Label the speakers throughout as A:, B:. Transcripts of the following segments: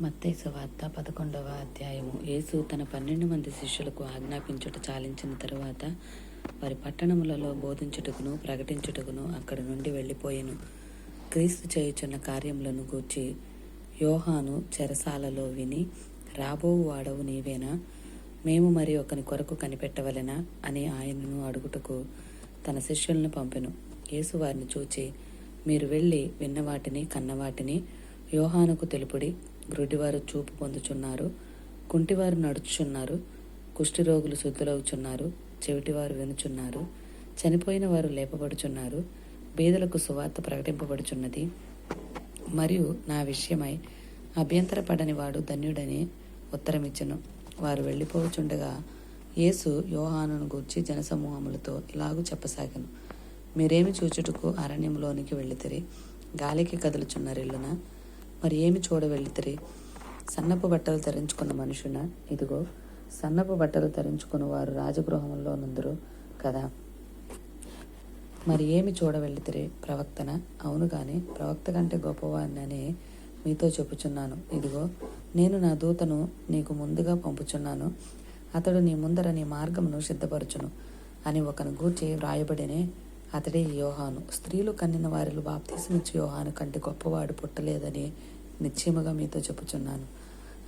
A: మత్తేసు వార్త పదకొండవ అధ్యాయము. యేసు తన పన్నెండు మంది శిష్యులకు ఆజ్ఞాపించుట చాలించిన తరువాత వారి పట్టణములలో బోధించుటకును ప్రకటించుటకును అక్కడి నుండి వెళ్ళిపోయెను. క్రీస్తు చేయుచున్న కార్యములను గూర్చి యోహాను చెరసాలలో విని రాబోవు వాడవు నీవేనా? మేము మరి ఒకని కొరకు కనిపెట్టవలెనా? అని ఆయనను అడుగుటకు తన శిష్యులను పంపెను. యేసు వారిని చూచి మీరు వెళ్ళి విన్నవాటిని కన్నవాటిని యోహానుకు తెలుపుడి. గ్రుడివారు చూపు పొందుచున్నారు. కుంటివారు నడుచుచున్నారు. కుష్ఠిరోగులు శుద్ధులవుచున్నారు. చెవిటివారు వినుచున్నారు. చనిపోయిన వారు లేపబడుచున్నారు. బీదలకు సువార్త ప్రకటింపబడుచున్నది. మరియు నా విషయమై అభ్యంతరపడని వాడు ధన్యుడని ఉత్తరమిచ్చను. వారు వెళ్ళిపోవచుండగా యేసు యోహానును గూర్చి జనసమూహములతో ఇలాగూ చెప్పసాగను. మీరేమి చూచుటకు అరణ్యంలోనికి వెళ్ళితిరి. గాలికి కదులుచున్న రెల్లున మరి ఏమి చూడవెళ్ళితిరి సన్నపు బట్టలు ధరించుకున్న మనుషున? ఇదిగో సన్నపు బట్టలు ధరించుకున్న వారు రాజగృహంలో నుందురు కదా? మరి ఏమి చూడవెళ్ళితిరి ప్రవక్తన? అవును కానీ ప్రవక్త కంటే గొప్పవాడినని మీతో చెప్పుచున్నాను. ఇదిగో నేను నా దూతను నీకు ముందుగా పంపుచున్నాను. అతడు నీ ముందర నీ మార్గమును సిద్ధపరచును అని ఒకను గూర్చి వ్రాయబడినే అతడే యోహాను. స్త్రీలు కన్నిన వారిలో బాప్తీసమిచ్చి యోహాను కంటే గొప్పవాడు పుట్టలేదని నిశ్చయముగా మీతో చెప్పుచున్నాను.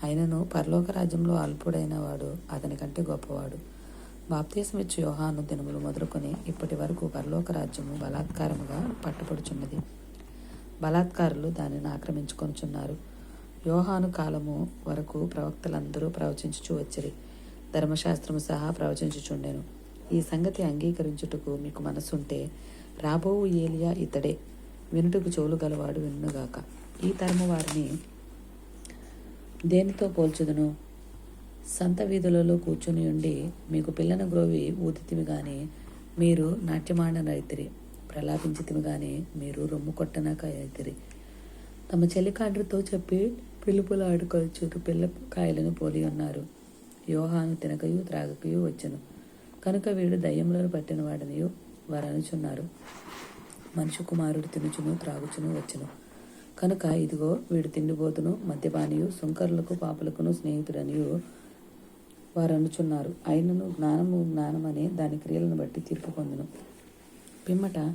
A: అయినను పరలోక రాజ్యంలో అల్పుడైన వాడు అతని కంటే గొప్పవాడు. బాప్తీసమిచ్చి యోహాను దినములు మొదలుకొని ఇప్పటి వరకు పరలోక రాజ్యము బలాత్కారముగా పట్టుపడుచున్నది బలాత్కారులు దానిని ఆక్రమించుకొనుచున్నారు. యోహాను కాలము వరకు ప్రవక్తలందరూ ప్రవచించుచూ వచ్చిరి. ధర్మశాస్త్రము సహా ప్రవచించుచుండెను. ఈ సంగతి అంగీకరించుటకు మీకు మనసుంటే రాబోవు ఏలియా ఇతడే. వినుటకు చెవులు గలవాడు విన్నుగాక ఈ తరము వారిని దేనితో పోల్చుదును? సంత వీధులలో కూర్చుని ఉండి మీకు పిల్లన గ్రోవి ఊదితిమి గాని మీరు నాట్యమాడనైతిరి ప్రలాపించితిమి గాని మీరు రొమ్ము కొట్టనాక అయితిరి. తమ చెలికాండ్రితో చెప్పి పిలుపులు ఆడుకొచ్చురు పిల్ల కాయలను పోలి ఉన్నారు. యోహాను తినకయు త్రాగకయు వచ్చును. కనుక వీడు దయ్యములను పట్టిన వాడనియు వారు అనుచున్నారు మనుషు కుమారుడు తినుచును త్రాగుచును వచ్చును. కనుక ఇదిగో వీడు తిండిపోతును మద్యపానియు సుంకరులకు పాపలకును స్నేహితుడనియు వారు అనుచున్నారు ఆయనను జ్ఞానము జ్ఞానమనే దాని క్రియలను బట్టి తీర్పు పొందును. పిమ్మట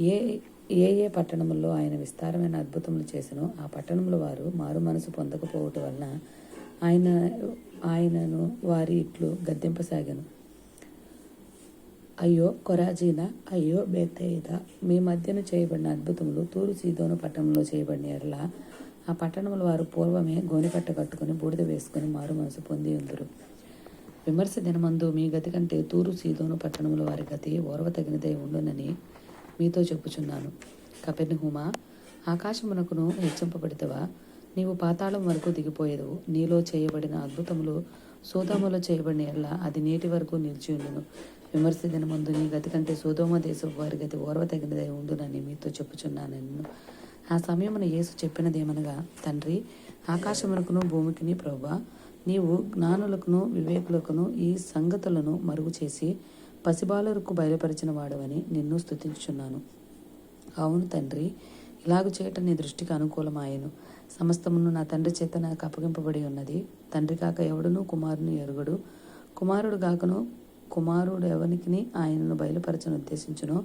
A: ఏ ఏ ఏ పట్టణముల్లో ఆయన విస్తారమైన అద్భుతములు చేసినో ఆ పట్టణముల వారు మారు మనసు పొందకపోవటం వలన ఆయన ఆయనను వారి ఇట్లు గద్దెంపసాగాను. అయ్యో కొరాజీన అయ్యో బేతయిద మీ మధ్యన చేయబడిన అద్భుతములు తూరు సీదోను పట్టణంలో చేయబడిన ఎడల ఆ పట్టణముల వారు పూర్వమే గోనిపట్ట కట్టుకుని బూడిద వేసుకుని మారు మనసు పొంది ఉందరు. విమర్శ దినమందు మీ గతి కంటే తూరు సీదోను పట్టణముల వారి గతి ఓర్వ తగినదై ఉండునని మీతో చెప్పుచున్నాను. కపెర్నిహుమా ఆకాశమునకును హెచ్చింపబడితవా? నీవు పాతాళం వరకు దిగిపోయేదు? నీలో చేయబడిన అద్భుతములు సోదాములో చేయబడిన ఎడల అది నేటి వరకు నిలిచి ఉండును. విమర్శ దినమందు నీ గతి కంటే సోదోమ దేశపు వారి గతి ఓర్వ తగినదై ఉండునని మీతో చెప్పుచున్నాను ఆ సమయమున యేసు చెప్పినదేమనగా తండ్రి ఆకాశమునకును భూమికిని ప్రభా నీవు జ్ఞానులకును వివేకులకును ఈ సంగతులను మరుగు చేసి పసిబాలరుకు బయలుపరిచిన వాడవని నిన్ను స్థుతించుచున్నాను అవును తండ్రి ఇలాగు చేయటం నీ దృష్టికి అనుకూలమాయను. సమస్తమును నా తండ్రి చేత నాకు అప్పగింపబడి ఉన్నది. తండ్రి కాక ఎవడును కుమారుని ఎరుగడు. కుమారుడు కాకను కుమారుడు ఎవనికి ఆయనను బయలుపరచను ఉద్దేశించునో.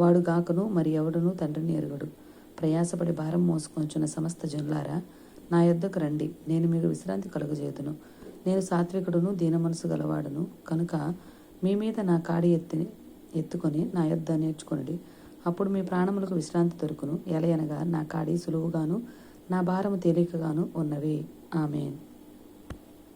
A: వాడు గాకను మరి ఎవడును తండ్రిని ఎరుగడు. ప్రయాసపడి భారం మోసుకొంచున్న సమస్త జనులారా నా యొద్దకు రండి. నేను మీకు విశ్రాంతి కలుగజేతును నేను సాత్వికుడును దీన మనసు గలవాడును. కనుక మీ మీద నా కాడి ఎత్తి ఎత్తుకొని నా యొద్ద నేర్చుకొనుడి. అప్పుడు మీ ప్రాణములకు విశ్రాంతి దొరుకును. ఎలయనగా నా కాడి సులువుగాను నా భారము తేలికగాను ఉన్నవి. ఆమెన్.